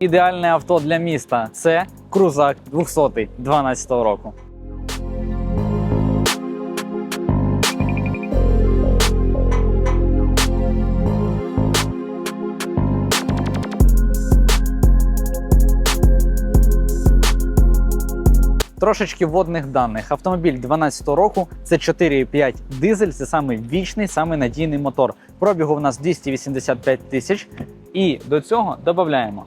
Ідеальне авто для міста це крузак 200 12 року. Трошечки водних даних. Автомобіль 12 року це 4,5 дизель, це самий вічний, самий надійний мотор. Пробігу в нас 285 тисяч. І до цього додаємо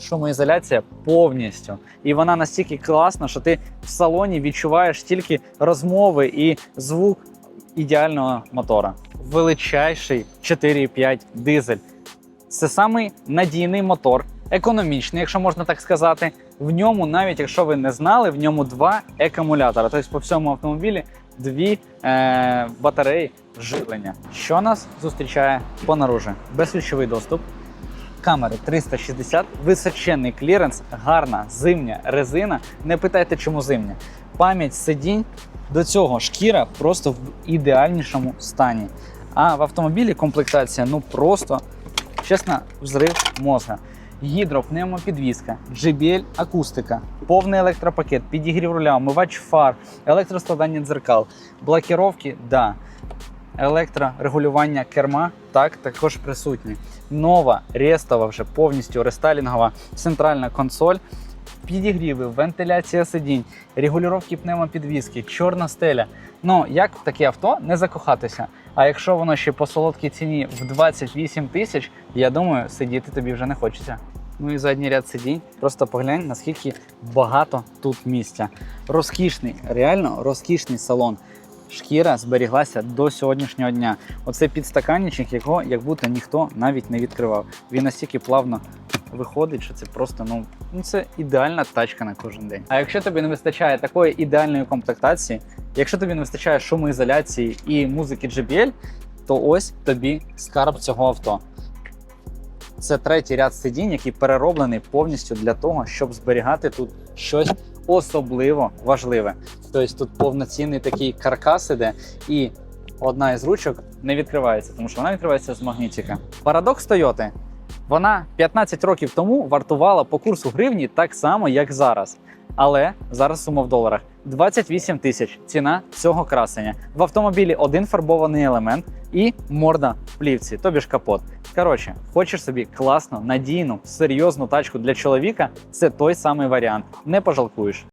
шумоізоляція повністю. І вона настільки класна, що ти в салоні відчуваєш тільки розмови і звук ідеального мотора. Величайший 4,5 дизель. Це самий надійний мотор, економічний, якщо можна так сказати. В ньому, навіть якщо ви не знали, в ньому два акумулятора. Тобто по всьому автомобілі дві е, батареї живлення. Що нас зустрічає понаружи? Безключовий доступ, камери 360, височенний кліренс, гарна зимня резина. Не питайте, чому зимня. Пам'ять сидінь. До цього шкіра просто в ідеальнішому стані. А в автомобілі комплектація ну просто чесно, взрив мозга. Гідропневмопідвізка, JBL акустика, повний електропакет, підігрів руля, омивач фар, електроскладання дзеркал, блокіровки, да. Електрорегулювання керма так також присутні. Нова рестова вже повністю рестайлінгова центральна консоль. Підігріви, вентиляція сидінь, регулювання пневмопідвіски, чорна стеля. Ну як в таке авто не закохатися? А якщо воно ще по солодкій ціні в 28 тисяч, я думаю, сидіти тобі вже не хочеться. Ну і задній ряд сидінь. Просто поглянь, наскільки багато тут місця. Розкішний, реально розкішний салон. Шкіра зберіглася до сьогоднішнього дня. Оце підстаканничок, якого як будто ніхто навіть не відкривав. Він настільки плавно виходить, що це просто ну, ну це ідеальна тачка на кожен день. А якщо тобі не вистачає такої ідеальної комплектації, якщо тобі не вистачає шумоізоляції і музики JBL, то ось тобі скарб цього авто. Це третій ряд сидінь, який перероблений повністю для того, щоб зберігати тут щось особливо важливе. Тобто тут повноцінний такий каркас іде, і одна із ручок не відкривається, тому що вона відкривається з магнітика. Парадокс Тойоти. Вона 15 років тому вартувала по курсу гривні так само, як зараз. Але зараз сума в доларах 28 тисяч ціна цього красення. В автомобілі один фарбований елемент і морда в плівці, тобі ж капот. Коротше, хочеш собі класну, надійну, серйозну тачку для чоловіка, це той самий варіант. Не пожалкуєш.